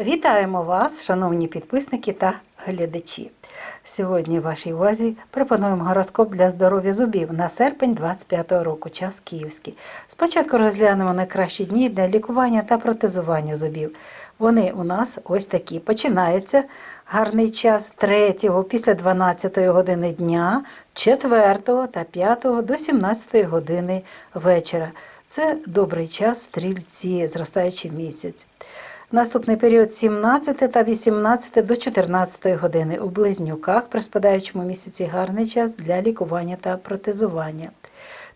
Вітаємо вас, шановні підписники та глядачі. Сьогодні в вашій увазі пропонуємо гороскоп для здоров'я зубів на серпень 25-го року, час київський. Спочатку розглянемо найкращі дні для лікування та протезування зубів. Вони у нас ось такі. Починається гарний час 3 після 12 години дня, 4 та 5 до 17 години вечора. Це добрий час в стрільці, зростаючий місяць. Наступний період 17 та 18 до 14 години у близнюках при спадаючому місяці гарний час для лікування та протезування.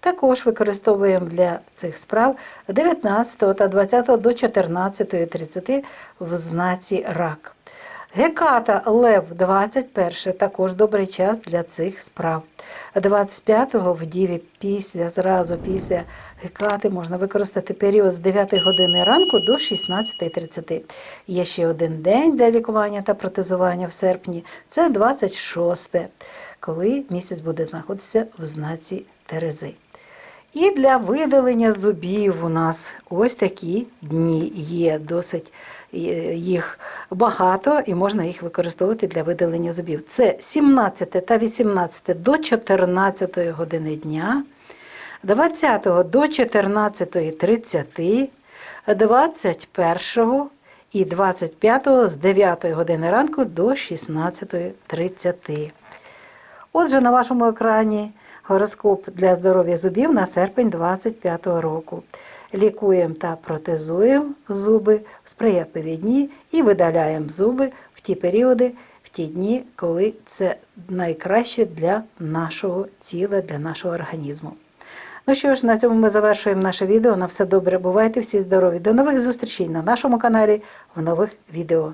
Також використовуємо для цих справ 19 та 20 до 14.30 в знаці рак. Геката Лев 21 також добрий час для цих справ. 25-го в Діві після, зразу після Гекати можна використати період з 9 години ранку до 16.30. Є ще один день для лікування та протезування в серпні. Це 26, коли місяць буде знаходитися в знаці Терези. І для видалення зубів у нас ось такі дні є досить їх багато і можна їх використовувати для видалення зубів. Це 17 та 18 до 14 години дня, 20 до 14.30, 21 і 25 з 9 години ранку до 16.30. Отже, на вашому екрані гороскоп для здоров'я зубів на серпень 25 року. Лікуємо та протезуємо зуби в сприятливі дні і видаляємо зуби в ті періоди, в ті дні, коли це найкраще для нашого тіла, для нашого організму. Ну що ж, на цьому ми завершуємо наше відео. На все добре. Бувайте всі здорові. До нових зустрічей на нашому каналі в нових відео.